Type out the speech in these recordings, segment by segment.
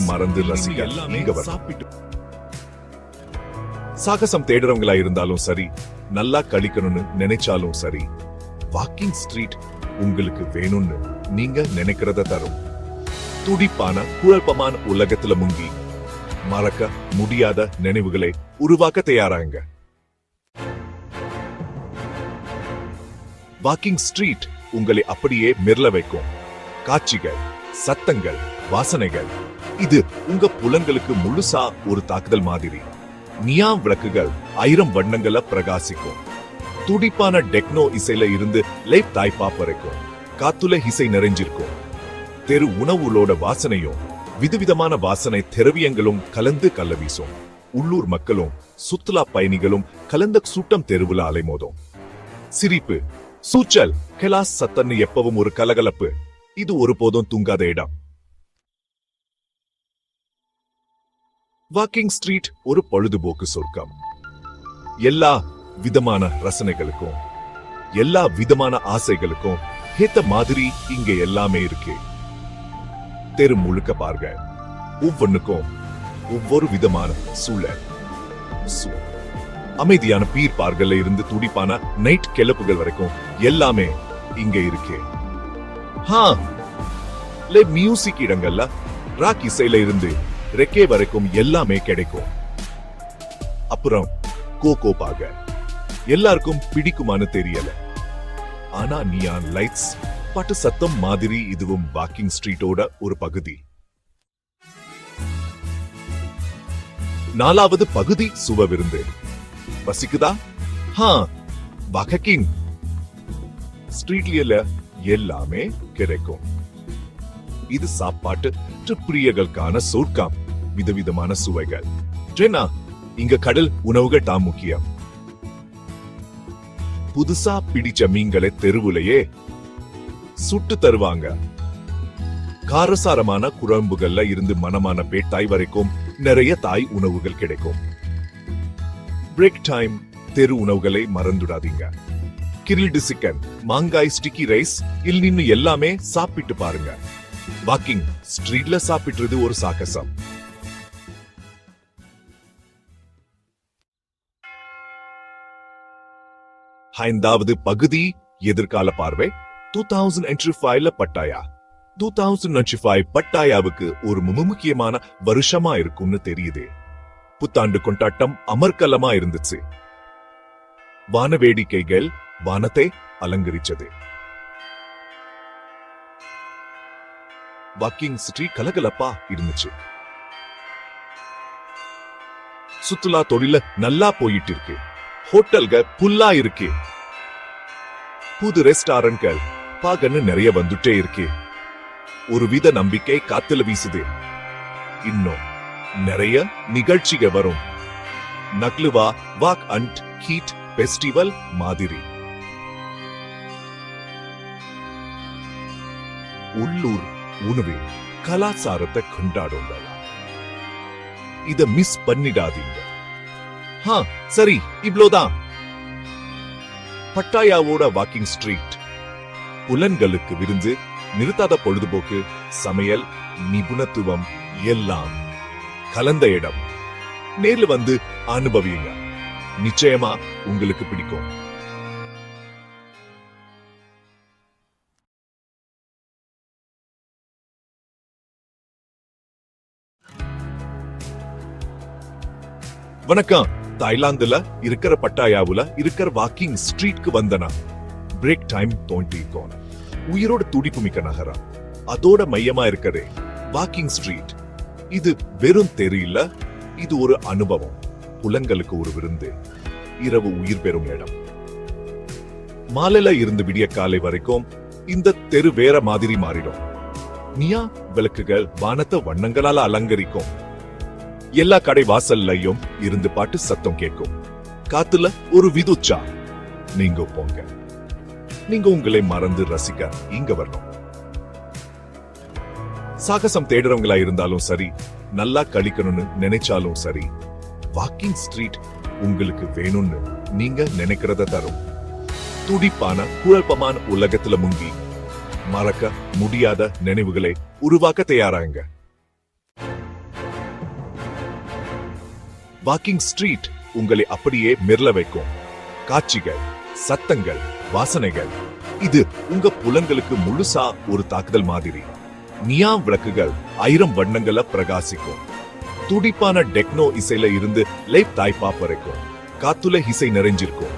மறந்து ரசிக்க வரணும். சாகசம் தேடுறவங்களா இருந்தாலும் சரி நல்லா கழிக்கணும்னு நினைச்சாலும் சரி வாக்கிங் ஸ்ட்ரீட் உங்களுக்கு வேணும்னு நீங்க நினைக்கிறத தரும். துடிப்பான குழப்பமான உலகத்துல முங்கி மறக்க முடியாத நினைவுகளை உருவாக்க தயாராங்க. வாக்கிங் ஸ்ட்ரீட் உங்களை அப்படியே மிரள வைக்கும். காட்சிகள் சத்தங்கள் வாசனைகள் இது உங்க புலன்களுக்கு முழுசா ஒரு தாக்குதல் மாதிரி. நியா விளக்குகள் ஆயிரம் வண்ணங்கள பிரகாசிக்கும். துடிப்பான டெக்னோ இசையில இருந்து லைஃப் தாய்ப்பா வரைக்கும் காத்துல இசை நிறைஞ்சிருக்கும். தெரு உணவுகளோட வாசனையும் விதவிதமான வாசனை திரவியங்களும் கலந்து கல்ல வீசும். உள்ளூர் மக்களும் சுற்றுலா பயணிகளும் கலந்த சூட்டம் தெருவுல அலைமோதும். சிரிப்பு சூச்சல் கெலாஸ் சத்தன்னு எப்பவும் ஒரு கலகலப்பு. இது ஒருபோதும் தூங்காத இடம். வாக்கிங் ஸ்ட்ரீட் ஒரு பொழுதுபோக்கு சொர்க்கம். எல்லா விதமான ரசனைகளுக்கும் எல்லா விதமான ஆசைகளுக்கும் ஏத்த மாதிரி இங்க எல்லாமே இருக்கு. தெரு முழுக்க பாருங்க. ஒவ்வொன்னுக்கும் ஒவ்வொரு விதமான சூழல். அமைதியான பீர் பார்கல்ல இருந்து துடிப்பான நைட் கிளப்புகள் வரைக்கும் எல்லாமே இங்க இருக்கு. ஹா லே மியூசிக் இடங்கள்ல ராக் இசையில இருந்து ரெக்கே வரைக்கும் எல்லாமே கிடைக்கும். அப்புறம் கோகோ பாக. எல்லாருக்கும் பிடிக்குமான்னு தெரியல. ஆனா நியான் லைட்ஸ் பாட்டு சத்தம் மாதிரி இதுவும் வாக்கிங் ஸ்ட்ரீட்டோட ஒரு பகுதி. நாலாவது பகுதி சுவ விருந்து. பசிக்குதா? ஹா வகக்கிங் ஸ்ட்ரீட்ல எல்லாமே கிடைக்கும். இது சாப்பாட்டு பிரியர்களுக்கான சொர்க்கம் விதவிதமான சுவைகள். ஜெனா இங்க கடல் உணவுகள் தான் முக்கியம். புதுசா பிடிச்ச மீன்களை தெருவுலையே சுட்டு தருவாங்க. காரசாரமான குழம்புகள்ல இருந்து மனமான பேட்டாய் வரைக்கும் நிறைய தாய் உணவுகள் கிடைக்கும். பிரேக் டைம் தெரு உணவுகளை மறந்துடாதீங்க. கிரில்டு சிக்கன் மாங்காய் ஸ்டிக்கி ரைஸ் இல் நின்னு எல்லாமே சாப்பிட்டு பாருங்க. வாக்கிங் ஸ்ட்ரீட்ல சாப்பிடுறது ஒரு சாகசம். ஐந்தாவது பகுதி எதிர்கால பார்வை. டூ தௌசண்ட் அண்ட் ஃபைவ்ல Pattaya? Two thousand and five பட்டாயாவுக்கு ஒரு மிக முக்கியமான வருஷமா இருக்கும்னு தெரியுது. புத்தாண்டு கொண்டாட்டம் அமர்க்கலமா இருந்துச்சு. வான வேடிக்கைகள் வானத்தை அலங்கரிச்சது. வாக்கிங் சிட்டி கலகலப்பா இருந்துச்சு. சுற்றுலா தொழில நல்லா போயிட்டு இருக்கு. ஹோட்டல்கள் புல்லா இருக்கு. புது ரெஸ்டாரண்ட்கள் பாகன்னு நிறைய வந்துட்டே இருக்கு. ஒரு வித நம்பிக்கை காத்துல வீசுது. இன்னும் நிறைய நிகழ்ச்சிகள் வரும். Naklua walk and heat festival மாதிரி. உள்ளூர் உணவு கலாச்சாரத்தை கொண்டாடுங்க இத மிஸ் பண்ணிடாதீங்க. ஹா சரி இவ்ளோதான் பட்டாயாவோட வாக்கிங் ஸ்ட்ரீட் புலன்களுக்கு விருந்து நிறுத்தாத பொழுதுபோக்கு சமையல் நிபுணத்துவம் எல்லாம். கலந்த இடம். நேர்ல வந்து அனுபவியுங்க. நிச்சயமா உங்களுக்கு பிடிக்கும். வணக்கம். தாய்லாந்துல இருக்கிற பட்டாயாவுல இருக்கிற வாக்கிங் ஸ்ட்ரீட்க்கு வந்தனா. பிரேக் டைம் தோண்டிருக்கோம் உயிரோட துடிப்பு மிக்க நகரம் அதோட மையமா இருக்கிறதே வாக்கிங் ஸ்ட்ரீட் இது வெறும் தெரு இல்ல இது ஒரு அனுபவம். புலங்களுக்கு ஒரு விருந்து. இரவு உயிர் பெறும் இடம். மாலையில இருந்து விடிய காலை வரைக்கும் இந்த தெரு வேற மாதிரி மாறிடும். நியா விளக்குகள் வானத்தை வண்ணங்களால அலங்கரிக்கும். எல்லா கடை வாசல்லையும் இருந்து பாட்டு சத்தம் கேட்கும். காத்துல ஒரு விதுச்சா. நீங்க போங்க. நீங்க உங்களை மறந்து ரசிக்க இங்க வரணும். சாகசம் தேடுறவங்களா இருந்தாலும் சரி நல்லா கழிக்கணும்னு நினைச்சாலும் சரி வாக்கிங் ஸ்ட்ரீட் உங்களுக்கு வேணும்னு நீங்க நினைக்கிறத தரும். துடிப்பான குழப்பமான உலகத்துல முங்கி மறக்க முடியாத நினைவுகளை உருவாக்க தயாராங்க வாக்கிங் ஸ்ட்ரீட் உங்களை அப்படியே மிரள வைக்கும். காட்சிகள் சத்தங்கள் வாசனைகள். இது உங்க புலன்களுக்கு முழுசா ஒரு தாக்குதல் மாதிரி. நியா விளக்குகள் ஆயிரம் வண்ணங்கள பிரகாசிக்கும். துடிப்பான டெக்னோ இசையில இருந்து லைப் தாய்ப்பா வரைக்கும் காத்துல இசை நிறைஞ்சிருக்கும்.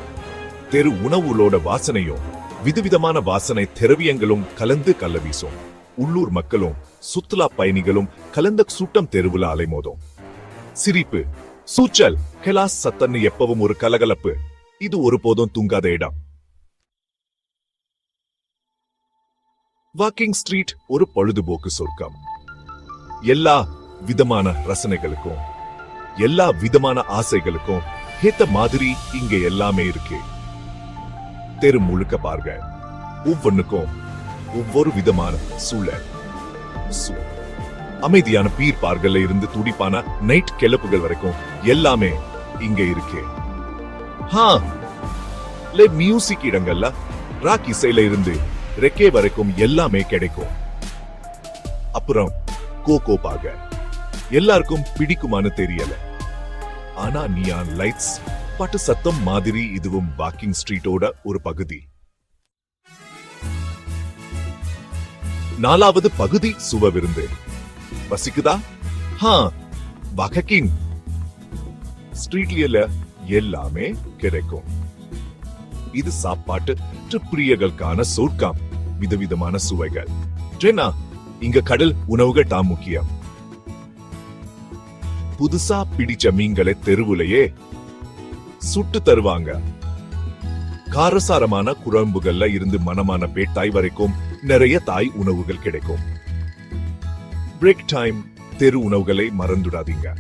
தெரு உணவுகளோட வாசனையும் விதவிதமான வாசனை திரவியங்களும் கலந்து கள்ள வீசும். உள்ளூர் மக்களும் சுற்றுலா பயணிகளும் கலந்த சூட்டம் தெருவுல அலைமோதும். சிரிப்பு சூச்சல். கெலாஸ் சத்தன்னு எப்பவும் ஒரு கலகலப்பு. இது ஒருபோதும் தூங்காத இடம். வாக்கிங் ஸ்ட்ரீட் ஒரு பொழுதுபோக்கு சொர்க்கம். எல்லா விதமான ரசனைகளுக்கும் எல்லா விதமான ஆசைகளுக்கும் ஏத்த மாதிரி இங்க எல்லாமே இருக்கு. தெரு முழுக்க பாருங்க. ஒவ்வொன்னுக்கும் ஒவ்வொரு விதமான சூழல். சூழல் அமைதியான பீர் பார்கல்ல இருந்து துடிப்பான நைட் கிளப்புகள் வரைக்கும் எல்லாமே இங்க இருக்கே. ஹா லே மியூசிக் இடங்கள்ல ராக் இசையில இருந்து ரெக்கே வரைக்கும் எல்லாமே கிடைக்கும். அப்புறம் கோகோ பாக. எல்லாருக்கும் பிடிக்குமான்னு தெரியல. ஆனா நியான் லைட்ஸ் பட்டு சத்தம் மாதிரி இதுவும் வாக்கிங் ஸ்ட்ரீட்டோட ஒரு பகுதி. நாலாவது பகுதி சுவ விருந்து. பசிக்குதா ஹா வகக்கிங் ஸ்ட்ரீட்ல எல்லாமே கிடைக்கும். இது சாப்பாட்டு பிரியர்களுக்கான சோர்க்காம் விதவிதமான சுவைகள். ஜெனா இங்க கடல் உணவுகள் தான் முக்கியம். புதுசா பிடிச்ச மீன்களை தெருவுலையே சுட்டு தருவாங்க. காரசாரமான குழம்புகள்ல இருந்து மனமான பேட்டாய் வரைக்கும் நிறைய தாய் உணவுகள் கிடைக்கும். பிரேக் டைம் தெரு உணவுகளை மறந்துடாதீங்க.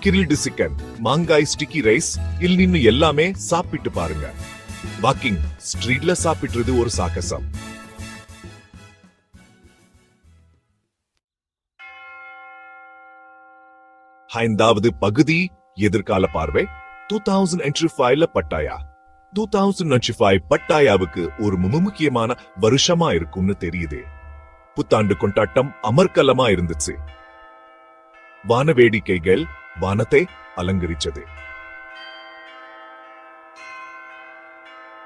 கிரில்டு சிக்கன் மாங்காய் ஸ்டிக்கி ரைஸ் இல் நின்னு எல்லாமே சாப்பிட்டு பாருங்க. வாக்கிங் ஸ்ட்ரீட்ல சாப்பிடுறது ஒரு சாகசம். ஐந்தாவது பகுதி எதிர்கால பார்வை. டூ தௌசண்ட் என்ட்ரி ஃபைவ்ல பட்டாயா? டூ தௌசண்ட் என்ட்ரி ஃபைவ் பட்டாயாவுக்கு ஒரு முக முக்கியமான வருஷமா இருக்கும்னு தெரியுது. புத்தாண்டு கொண்டாட்டம் அமர்க்கலமா இருந்துச்சு. வான வேடிக்கைகள் வானத்தை அலங்கரிச்சது.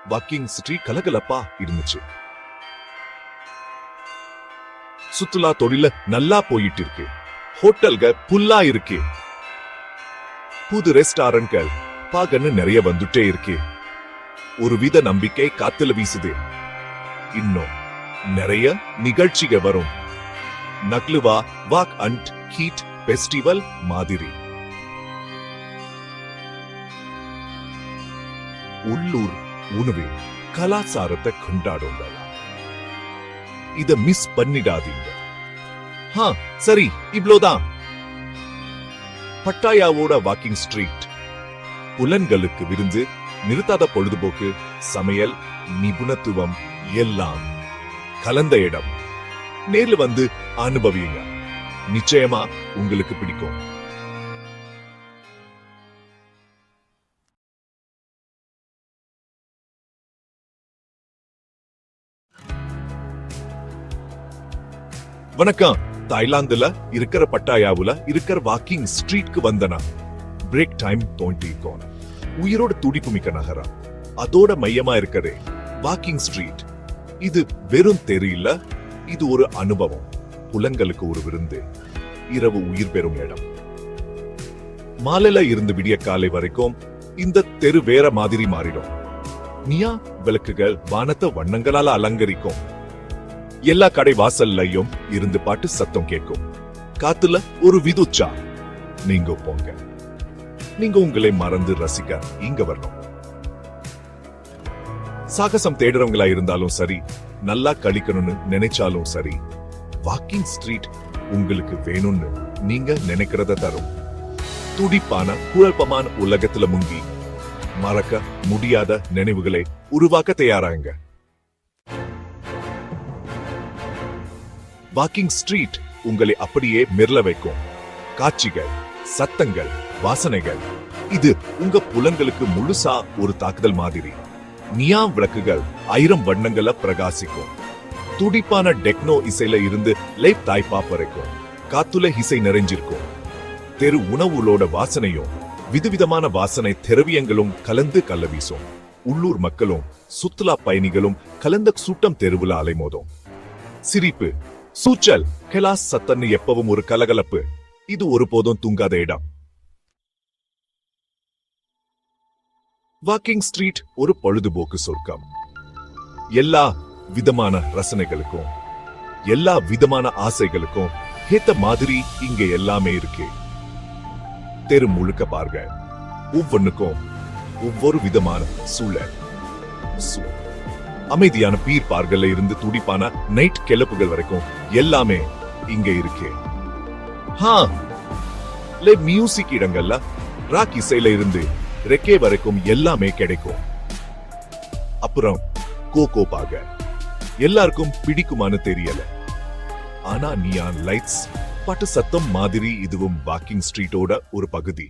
வாக்கிங் சிட்டி கலகலப்பா இருந்துச்சு. சுற்றுலா தொழில நல்லா போயிட்டு இருக்கு. ஹோட்டல்க புல்லா இருக்கு. புது ரெஸ்டாரண்ட்கள் பாகன்னு நிறைய வந்துட்டே இருக்கு. ஒரு வித நம்பிக்கை காத்துல வீசுது. இன்னும் நிறைய நிகழ்ச்சிக வரும். Naklua walk and heat festival மாதிரி. உள்ளூர் உணவு கலாச்சாரத்தை கொண்டாடுங்க இத மிஸ் பண்ணிடாதீங்க. ஹா சரி இவ்வளோதான் பட்டாயாவோட வாக்கிங் ஸ்ட்ரீட் புலன்களுக்கு விருந்து நிறுத்தாத பொழுதுபோக்கு சமையல் நிபுணத்துவம் எல்லாம். கலந்த இடம். நேர்ல வந்து அனுபவியுங்க. நிச்சயமா உங்களுக்கு பிடிக்கும். வணக்கம். தாய்லாந்துல இருக்கிற பட்டாயாவுல இருக்கிற வாக்கிங் ஸ்ட்ரீட்க்கு வந்தனா பிரேக் டைம் தோண்டி தோண்டிக்கோன உயிரோட துடிப்பு மிக்க நகரம். அதோட மையமா இருக்கதே வாக்கிங் ஸ்ட்ரீட் இது வெறும் தெரு இல்ல இது ஒரு அனுபவம். புலங்களுக்கு ஒரு விருந்து. இரவு உயிர் பெறும் இடம். மாலையில இருந்து விடிய காலை வரைக்கும் இந்த தெரு வேற மாதிரி மாறிடும். நியா விளக்குகள் வானத்தை வண்ணங்களால அலங்கரிக்கும். எல்லா கடை வாசல்லையும் இருந்து பாட்டு சத்தம் கேட்கும். காத்துல ஒரு விதுச்சா. நீங்க போங்க. நீங்க உங்களை மறந்து ரசிக்க இங்க வரணும். சாகசம் தேடுறவங்களா இருந்தாலும் சரி நல்லா கழிக்கணும்னு நினைச்சாலும் சரி வாக்கிங் ஸ்ட்ரீட் உங்களுக்கு வேணும்னு நீங்க நினைக்கிறத தரும். துடிப்பான குழப்பமான உலகத்துல முங்கி மறக்க முடியாத நினைவுகளை உருவாக்க தயாராங்க வாக்கிங் ஸ்ட்ரீட் உங்களை அப்படியே மிரள வைக்கும். காட்சிகள் சத்தங்கள் வாசனைகள் இது உங்க புலன்களுக்கு முழுசா ஒரு தாக்குதல் மாதிரி. நியா விளக்குகள் ஆயிரம் வண்ணங்கள பிரகாசிக்கும். துடிப்பான டெக்னோ இசையில இருந்து லைப் தாய்ப்பா வரைக்கும் காத்துல இசை நிறைஞ்சிருக்கும். தெரு உணவுகளோட வாசனையும் விதவிதமான வாசனை திரவியங்களும் கலந்து கள்ள வீசும். உள்ளூர் மக்களும் சுற்றுலா பயணிகளும் கலந்த சூட்டம் தெருவுல அலைமோதும். சிரிப்பு சூச்சல் கெலாஸ் சத்தன்னு எப்பவும் ஒரு கலகலப்பு. இது ஒருபோதும் தூங்காத இடம். வாக்கிங் ஸ்ட்ரீட் ஒரு பொழுதுபோக்கு சொர்க்கம். எல்லா விதமான ரசனைகளுக்கும் எல்லா விதமான ஆசைகளுக்கும் ஏத்த மாதிரி இங்க எல்லாமே இருக்கு. தெரு முழுக்க பாருங்க. ஒவ்வொன்னுக்கும் ஒவ்வொரு விதமான சூழல் அமைதியான பீர் பார்கல்ல இருந்து துடிப்பான நைட் கிளப்புகள் வரைக்கும் எல்லாமே இங்க இருக்கு. ஹா லே மியூசிக் இடங்கள்ல ராக் இசையில இருந்து ரெக்கே வரைக்கும் எல்லாமே கிடைக்கும். அப்புறம் கோகோ பாக. எல்லாருக்கும் பிடிக்குமான்னு தெரியல. ஆனா நியான் லைட்ஸ் பாட்டு சத்தம் மாதிரி இதுவும் வாக்கிங் ஸ்ட்ரீட்டோட ஒரு பகுதி.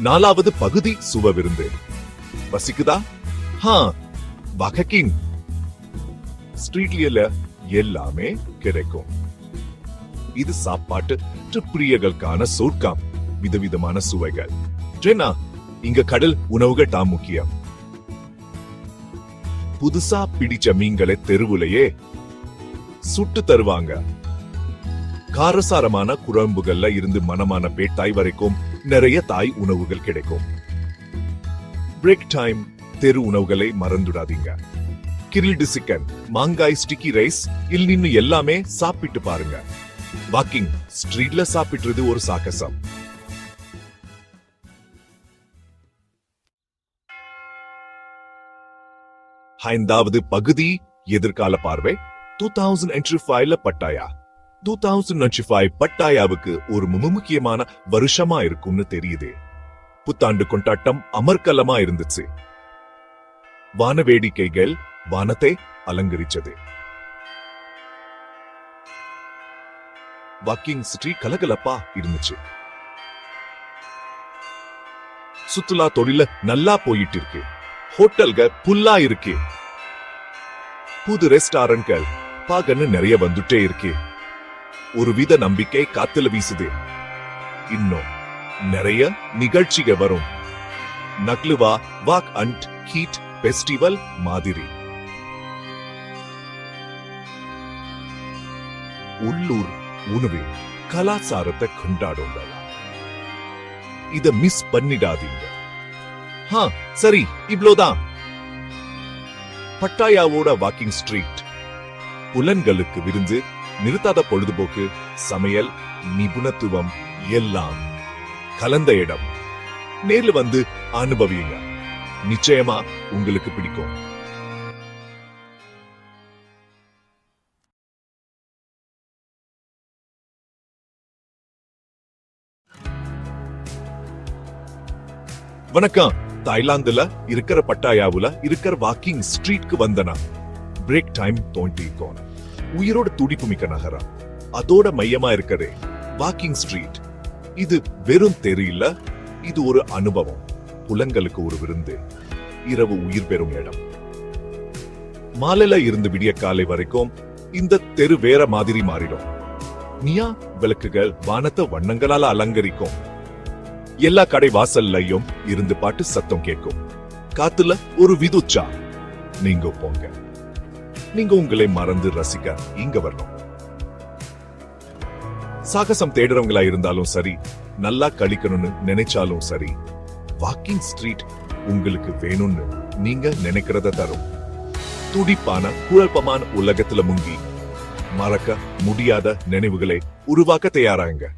நாலாவது பகுதி சுவ விருந்து. வசிக்குதா ஹா வகக்கிங் ஸ்ட்ரீட்ல எல்லாமே கிடைக்கும். இது சாப்பாட்டு பிரியர்களுக்கான சொர்க்கம் விதவிதமான சுவைகள். ஜெனா இங்க கடல் உணவுகள் தான் முக்கியம். புதுசா பிடிச்ச மீன்களை தெருவுலையே சுட்டு தருவாங்க. காரசாரமான குழம்புகள்ல இருந்து மனமான பேட்டாய் வரைக்கும் நிறைய தாய் உணவுகள் கிடைக்கும். பிரேக் டைம் தெரு உணவுகளை மறந்துடாதீங்க. கிரில்டு சிக்கன் மாங்காய் ஸ்டிக்கி ரைஸ் இல் நின்னு எல்லாமே சாப்பிட்டு பாருங்க. வாக்கிங் ஸ்ட்ரீட்ல சாப்பிடுறது ஒரு சாகசம். ஐந்தாவது பகுதி எதிர்கால பார்வை. டூ தௌசண்ட் என்ட்ரி ஃபைவ்ல Pattaya? Two thousand twenty five பட்டாயாவுக்கு ஒரு முக்கியமான வருஷமா இருக்கும்னு தெரியுது. புத்தாண்டு கொண்டாட்டம் அமர்க்கலமா இருந்துச்சு. வான வேடிக்கைகள் வானத்தை அலங்கரிச்சது. வாக்கிங் சிட்டி கலகலப்பா இருந்துச்சு. சுற்றுலா தொழில நல்லா போயிட்டு இருக்கு. ஹோட்டல்கள் புல்லா இருக்கு. புது ரெஸ்டாரண்ட்கள் பாகன்னு நிறைய வந்துட்டே இருக்கு. ஒரு வித நம்பிக்கை காத்துல வீசுது. இன்னும் நிறைய நிகழ்ச்சிகள் வரும். Naklua walk and heat festival மாதிரி. உள்ளூர் உணவு கலாச்சாரத்தை கொண்டாடுங்க இதை மிஸ் பண்ணிடாதீங்க. ஹா சரி இவ்ளோதான் பட்டாயாவோட வாக்கிங் ஸ்ட்ரீட் புலன்களுக்கு விருந்து நிறுத்தாத பொழுதுபோக்கு சமையல் நிபுணத்துவம் எல்லாம். கலந்த இடம். நேர்ல வந்து அனுபவியுங்க. நிச்சயமா உங்களுக்கு பிடிக்கும். வணக்கம். தாய்லாந்துல இருக்கிற பட்டாயாவுல இருக்கிற வாக்கிங் ஸ்ட்ரீட்க்கு வந்தனா. பிரேக் டைம் தோண்டிருக்கோம் உயிரோட துடிப்பு மிக்க நகரம். அதோட மையமா இருக்கதே வாக்கிங் ஸ்ட்ரீட் இது வெறும் தெரு இல்ல இது ஒரு அனுபவம். புலங்களுக்கு ஒரு விருந்து. இரவு உயிர் பெறும் இடம். மாலையில இருந்து விடிய காலை வரைக்கும் இந்த தெரு வேற மாதிரி மாறிடும். நியா விளக்குகள் வானத்தை வண்ணங்களால அலங்கரிக்கும். எல்லா கடை வாசல்லையும் இருந்து பாட்டு சத்தம் கேட்கும். காத்துல ஒரு விதுச்சா நீங்க போங்க. நீங்க உங்களை மறந்து ரசிக்க இங்க வரணும். சாகசம் தேடுறவங்களா இருந்தாலும் சரி நல்லா கழிக்கணும்னு நினைச்சாலும் சரி வாக்கிங் ஸ்ட்ரீட் உங்களுக்கு வேணும்னு நீங்க நினைக்கிறத தரும். துடிப்பான குழப்பமான உலகத்துல முங்கி மறக்க முடியாத நினைவுகளை உருவாக்க தயாராங்க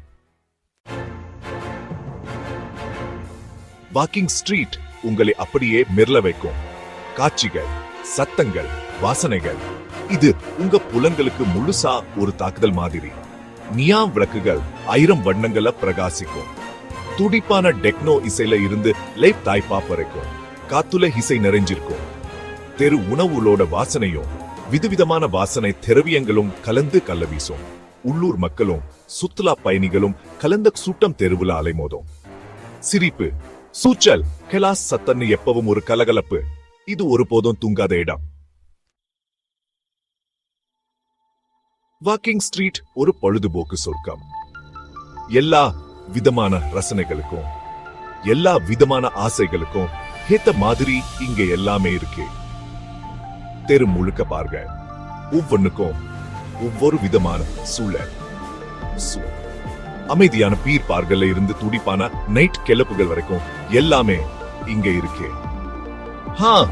வாக்கிங் ஸ்ட்ரீட் உங்களை அப்படியே மிரள வைக்கும். காட்சிகள் சத்தங்கள் வாசனைகள். இது உங்க புலன்களுக்கு முழுசா ஒரு தாக்குதல் மாதிரி. நியா விளக்குகள் ஆயிரம் வண்ணங்களை பிரகாசிக்கும். துடிப்பான டெக்னோ இசையில இருந்து லைப் தாய்ப்பா வரைக்கும் காத்துல இசை நிறைஞ்சிருக்கும். தெரு உணவுகளோட வாசனையும் விதவிதமான வாசனை திரவியங்களும் கலந்து கள்ள வீசும். உள்ளூர் மக்களும் சுற்றுலா பயணிகளும் கலந்த சூட்டம் தெருவுல அலைமோதும். சிரிப்பு சூச்சல். கெலாஸ் சத்தன்னு எப்பவும் ஒரு கலகலப்பு. இது ஒருபோதும் தூங்காத இடம். வாக்கிங் ஸ்ட்ரீட் ஒரு பொழுதுபோக்கு சொர்க்கம். எல்லா விதமான ரசனைகளுக்கும் எல்லா விதமான ஆசைகளுக்கும் ஏத்த மாதிரி இங்க எல்லாமே இருக்கு. தெரு முழுக்க பாருங்க. ஒவ்வொன்னுக்கும் ஒவ்வொரு விதமான சூழல். அமைதியான அமைதியான பீர்பார்கள்ல இருந்து துடிப்பான நைட் கிளப்புகள் வரைக்கும் எல்லாமே இங்க இருக்கு. ஹா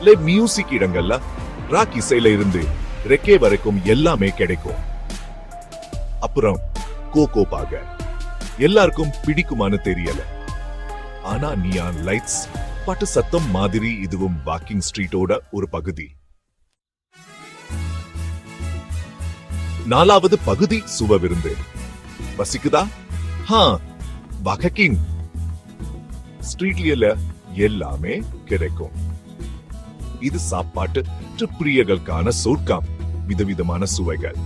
லே மியூசிக் இடங்கள்ல ராக் இசையில இருந்து ரெக்கே வரைக்கும் எல்லாமே கிடைக்கும். அப்புறம் கோகோ பாக. எல்லாருக்கும் பிடிக்குமான்னு தெரியல. ஆனா நியான் லைட்ஸ் பட்டு சத்தம் மாதிரி இதுவும் வாக்கிங் ஸ்ட்ரீட்டோட ஒரு பகுதி. நாலாவது பகுதி சுவ விருந்து. வசிக்குதா? ஹா வகக்கிங் ஸ்ட்ரீட்ல எல்லாமே கிடைக்கும். இது சாப்பாட்டு பிரியர்களுக்கான சோர்க்காம் விதவிதமான சுவைகள்.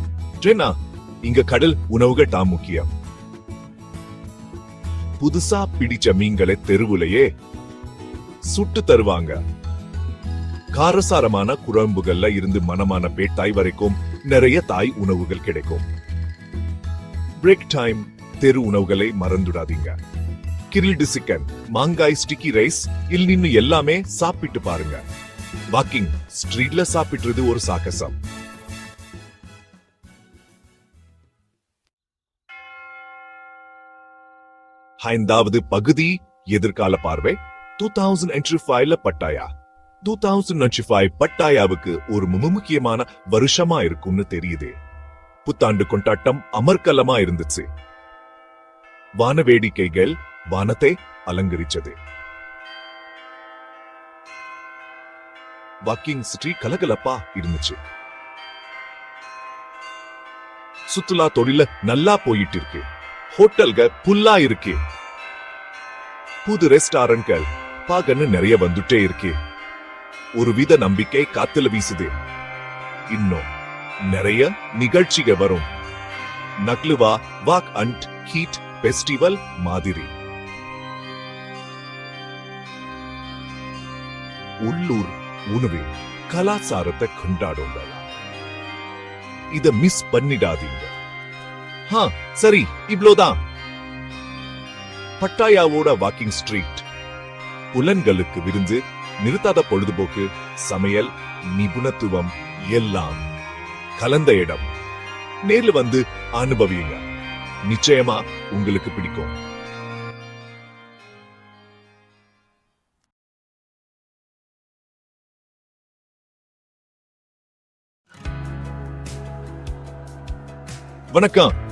ட்ரெனா இங்க கடல் உணவுகள் தான் முக்கியம். புதுசா பிடிச்ச மீன்களை தெருவுலயே சுட்டு தருவாங்க. காரசாரமான குழம்புகள்ல இருந்து மனமான பேட்டாய் வரைக்கும் நிறைய தாய் உணவுகள் கிடைக்கும். பிரேக் டைம் தெரு உணவுகளை மறந்துடாதீங்க. கிரில்டு சிக்கன் மாங்காய் ஸ்டிக்கி ரைஸ் இல் நின்னு எல்லாமே சாப்பிட்டு பாருங்க. வாக்கிங் ஸ்ட்ரீட்ல சாப்பிடுறது ஒரு சாகசம். ஐந்தாவது பகுதி எதிர்கால பார்வை டூ தௌசண்ட் என்ட்ரி ஃபைவ்ல பட்டாயா? டூ தௌசண்ட் என்ட்ரி ஃபைவ் பட்டாயாவுக்கு ஒரு மிக முக்கியமான வருஷமா இருக்கும்னு தெரியுது. புத்தாண்டு கொண்டாட்டம் அமர்க்கலமா இருந்துச்சு. வான வேடிக்கைகள் வானத்தை அலங்கரிச்சது வாக்கிங் சிட்டி கலகலப்பா இருந்துச்சு. சுற்றுலா தொழில நல்லா போயிட்டு இருக்கு ஹோட்டல்கள் புல்லா இருக்கு. புது ரெஸ்டாரண்ட்கள் பாகன்னு நிறைய வந்துட்டே இருக்கு. ஒரு வித நம்பிக்கை காத்துல வீசுது. இன்னும் நிறைய நிகழ்ச்சிகள் வரும். Naklua walk and heat festival மாதிரி. உள்ளூர் உணவு கலாச்சாரத்தை கொண்டாடுங்க இத மிஸ் பண்ணிடாதீங்க. ஹா சரி இவ்ளோதான். பட்டாயாவோட வாக்கிங் ஸ்ட்ரீட் புலன்களுக்கு விருந்து நிறுத்தாத பொழுதுபோக்கு சமையல் நிபுணத்துவம் எல்லாம் கலந்த இடம். நேர்ல வந்து அனுபவியுங்க. நிச்சயமா உங்களுக்கு பிடிக்கும். வணக்கம்.